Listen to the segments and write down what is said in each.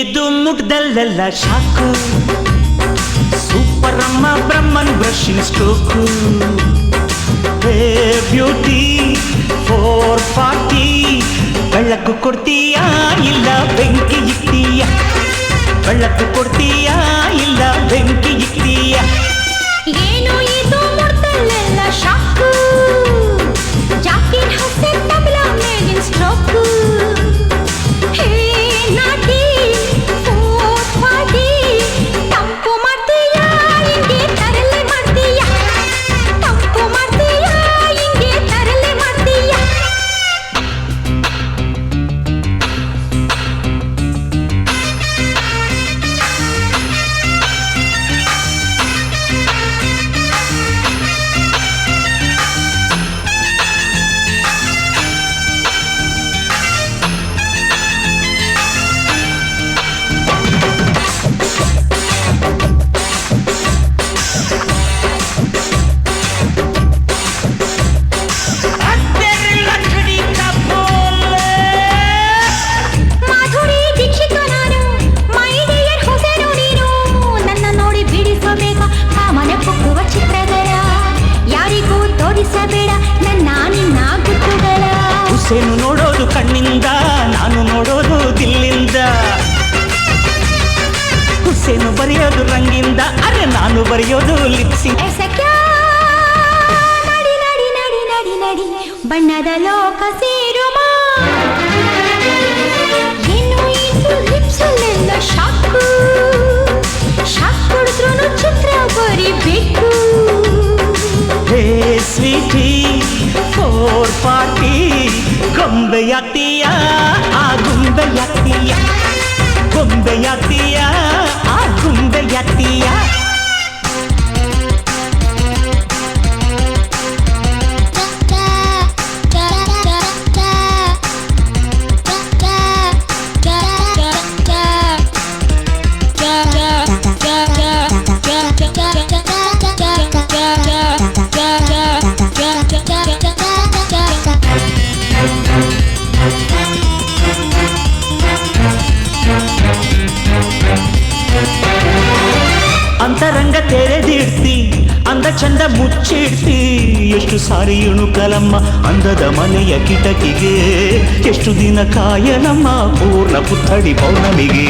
ಇದು ಮುಟ್ದಲ್ಲೆಲ್ಲ shock super ಅಮ್ಮ ಬ್ರಹ್ಮನ್ ಬ್ರಷಿಂಗ್ ಸ್ಟ್ರೋಕು ಹೇ ಬ್ಯೂಟಿ ಫೋರ್ ಫಾರ್ಟಿ ಬೆಳಕು ಕೊಡ್ತೀಯಾ ಇಲ್ಲ ಬೆಂಕಿ ಇಕ್ತೀಯ ಬೆಳಕು ನೋಡೋದು ಕಣ್ಣಿಂದ, ನಾನು ನೋಡೋದು ದಿಲ್ಲಿಂದ. ಹುಸೇನು ಬರೆಯೋದು ರಂಗಿಂದ, ಅರೆ ನಾನು ಬರೆಯೋದು ಲಿಪ್ಸಿ. ಬಣ್ಣದ ಲೋಕ ಸೇರುಮ ತೆರೆದಿಡ್ತಿ ಅಂದ ಚಂದ ಮುಚ್ಚಿಡ್ತಿ. ಎಷ್ಟು ಸಾರಿ ಇಣುಕಲಮ್ಮ ಅಂದದ ಮನೆಯ ಕಿಟಕಿಗೆ. ಎಷ್ಟು ದಿನ ಕಾಯಲಮ್ಮ ಪೂರ್ಣ ಪುತ್ತಡಿ ಪೌರ್ಣಮಿಗೆ.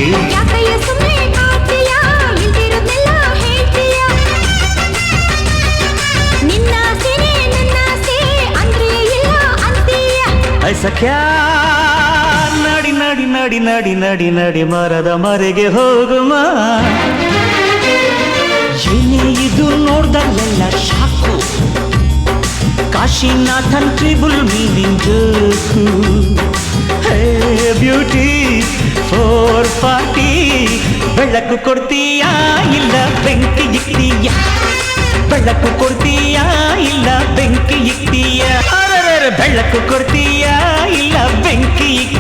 ಸಖ್ಯ ನಡಿ ನಡಿ ನಡಿ ನಡಿ ನಡಿ ನಡಿ ಮರದ ಮರೆಗೆ ಹೋಗುಮ. ಏನೇ ಇದು ನೋಡ್ದಲ್ಲೆಲ್ಲ shock Kashinathan triple meaning joke hey beauty for party ಬೆಳಕು ಕೊಡ್ತೀಯಾ ಇಲ್ಲ ಬೆಂಕಿ ಇಕ್ತೀಯ ಬೆಳಕು ಕೊಡ್ತೀಯಾ ಇಲ್ಲ ಬೆಂಕಿ ಇಕ್ತೀಯ ಅರೆರೆ ಬೆಳಕು ಕೊಡ್ತೀಯಾ ಇಲ್ಲ ಬೆಂಕಿ ಇಕ್ತೀಯಾ